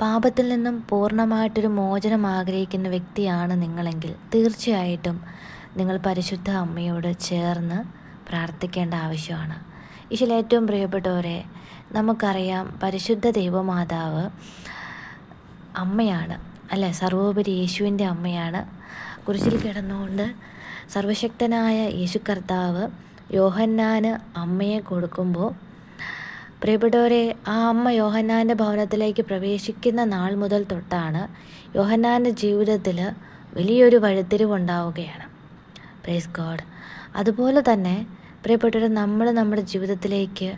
പാപത്തിൽ നിന്നും പൂർണമായിട്ടൊരു മോചനം ആഗ്രഹിക്കുന്ന വ്യക്തിയാണ് നിങ്ങളെങ്കിൽ തീർച്ചയായിട്ടും നിങ്ങൾ പരിശുദ്ധ അമ്മയോട് ചേർന്ന് പ്രാർത്ഥിക്കേണ്ട ആവശ്യമാണ്. ഈശോയിൽ ഏറ്റവും പ്രിയപ്പെട്ടവരെ നമുക്കറിയാം പരിശുദ്ധ ദൈവമാതാവ് അമ്മയാണ് അല്ലേ? സർവോപരി യേശുവിന്റെ അമ്മയാണ്. കുരിശിൽ കിടന്നുകൊണ്ട് സർവശക്തനായ യേശു കർത്താവ് യോഹന്നാന് അമ്മയെ കൊടുക്കുമ്പോൾ പ്രിയപ്പെട്ടവരെ ആ അമ്മ യോഹന്നാന്റെ ഭവനത്തിലേക്ക് പ്രവേശിക്കുന്ന നാൾ മുതൽ തൊട്ടാണ് യോഹന്നാന്റെ ജീവിതത്തിൽ വലിയൊരു വഴിത്തിരിവുണ്ടാവുകയാണ്. പ്രേസ് ഗോഡ് അതുപോലെ തന്നെ പ്രിയപ്പെട്ടവരെ നമ്മൾ നമ്മുടെ ജീവിതത്തിലേക്ക്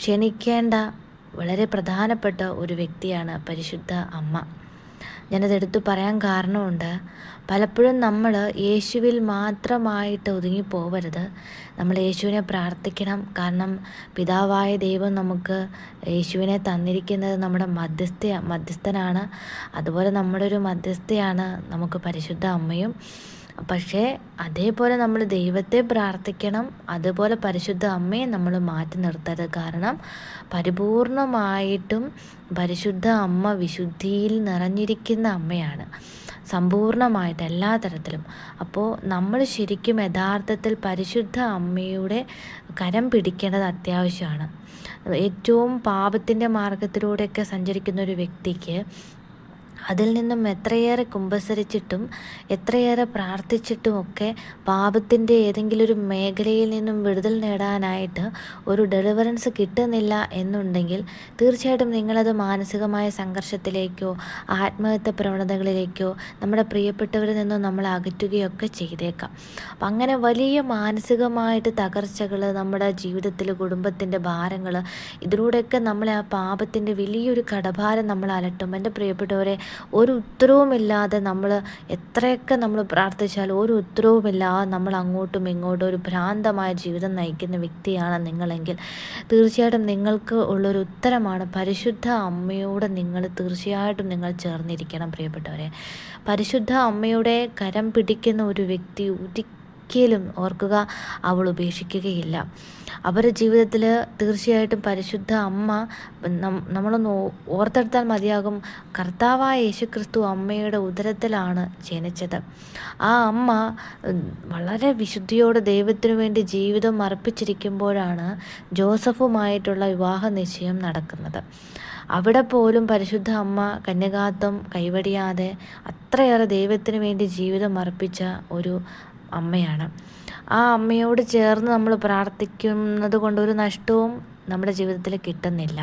ക്ഷണിക്കേണ്ട വളരെ പ്രധാനപ്പെട്ട ഒരു വ്യക്തിയാണ് പരിശുദ്ധ അമ്മ. ഞാനത് എടുത്തു പറയാൻ കാരണമുണ്ട്. പലപ്പോഴും നമ്മൾ യേശുവിൽ മാത്രമായിട്ട് ഒതുങ്ങിപ്പോവരുത്. നമ്മൾ യേശുവിനെ പ്രാർത്ഥിക്കണം. കാരണം പിതാവായ ദൈവം നമുക്ക് യേശുവിനെ തന്നിരിക്കുന്നത് നമ്മുടെ മധ്യസ്ഥ മധ്യസ്ഥനാണ്. അതുപോലെ നമ്മുടെ ഒരു മധ്യസ്ഥയാണ്. നമുക്ക് പരിശുദ്ധ അമ്മയും പക്ഷേ അതേപോലെ നമ്മൾ ദൈവത്തെ പ്രാർത്ഥിക്കണം അതുപോലെ പരിശുദ്ധ അമ്മയെ നമ്മൾ മാറ്റി നിർത്തരുത്. കാരണം പരിപൂർണമായിട്ടും പരിശുദ്ധ അമ്മ വിശുദ്ധിയിൽ നിറഞ്ഞിരിക്കുന്ന അമ്മയാണ്. സമ്പൂർണമായിട്ട് എല്ലാ തരത്തിലും. അപ്പോൾ നമ്മൾ ശരിക്കും യഥാർത്ഥത്തിൽ പരിശുദ്ധ അമ്മയുടെ കരം പിടിക്കേണ്ടത് അത്യാവശ്യമാണ്. ഏറ്റവും പാപത്തിന്റെ മാർഗത്തിലൂടെയൊക്കെ സഞ്ചരിക്കുന്ന ഒരു വ്യക്തിക്ക് അതിൽ നിന്നും എത്രയേറെ കുമ്പസരിച്ചിട്ടും എത്രയേറെ പ്രാർത്ഥിച്ചിട്ടുമൊക്കെ പാപത്തിന്റെ ഏതെങ്കിലും ഒരു മേഖലയിൽ നിന്നും വിടുതൽ നേടാനായിട്ട് ഒരു ഡെലിവറൻസ് കിട്ടുന്നില്ല എന്നുണ്ടെങ്കിൽ തീർച്ചയായിട്ടും നിങ്ങളത് മാനസികമായ സംഘർഷത്തിലേക്കോ ആത്മഹത്യ പ്രവണതകളിലേക്കോ നമ്മുടെ പ്രിയപ്പെട്ടവരിൽ നിന്നും നമ്മൾ അകറ്റുകയൊക്കെ ചെയ്തേക്കാം. അപ്പം അങ്ങനെ വലിയ മാനസികമായിട്ട് തകർച്ചകൾ നമ്മുടെ ജീവിതത്തിൽ കുടുംബത്തിന്റെ ഭാരങ്ങൾ ഇതിലൂടെയൊക്കെ നമ്മളെ ആ പാപത്തിന്റെ വലിയൊരു കടഭാരം നമ്മൾ അലട്ടും. എന്റെ പ്രിയപ്പെട്ടവരെ ഒരു ഉത്തരവുമില്ലാതെ നമ്മൾ എത്രയൊക്കെ നമ്മൾ പ്രാർത്ഥിച്ചാലും ഒരു ഉത്തരവുമില്ലാതെ നമ്മൾ അങ്ങോട്ടും ഇങ്ങോട്ടും ഒരു ഭ്രാന്തമായ ജീവിതം നയിക്കുന്ന വ്യക്തിയാണ് നിങ്ങളെങ്കിൽ തീർച്ചയായിട്ടും നിങ്ങൾക്ക് ഉള്ളൊരു ഉത്തരമാണ് പരിശുദ്ധ അമ്മയോട് നിങ്ങൾ തീർച്ചയായിട്ടും നിങ്ങൾ ചേർന്നിരിക്കണം പ്രിയപ്പെട്ടവരെ. പരിശുദ്ധ അമ്മയുടെ കരം പിടിക്കുന്ന ഒരു വ്യക്തി ഒരിക്കലും ഓർക്കുക അവൾ ഉപേക്ഷിക്കുകയില്ല. അവരുടെ ജീവിതത്തിൽ തീർച്ചയായിട്ടും പരിശുദ്ധ അമ്മ നമ്മളൊന്ന് ഓർത്തെടുത്താൽ മതിയാകും. കർത്താവായ യേശുക്രിസ്തു അമ്മയുടെ ഉദരത്തിലാണ് ജനിച്ചത്. ആ അമ്മ വളരെ വിശുദ്ധിയോടെ ദൈവത്തിനു വേണ്ടി ജീവിതം അർപ്പിച്ചിരിക്കുമ്പോഴാണ് ജോസഫുമായിട്ടുള്ള വിവാഹ നിശ്ചയം നടക്കുന്നത്. അവിടെ പോലും പരിശുദ്ധ അമ്മ കന്യകാത്വം കൈവടിയാതെ അത്രയേറെ ദൈവത്തിന് വേണ്ടി ജീവിതം അർപ്പിച്ച ഒരു അമ്മയാണ്. ആ അമ്മയോട് ചേർന്ന് നമ്മൾ പ്രാർത്ഥിക്കുന്നത് കൊണ്ട് ഒരു നഷ്ടവും നമ്മുടെ ജീവിതത്തിൽ കിട്ടുന്നില്ല.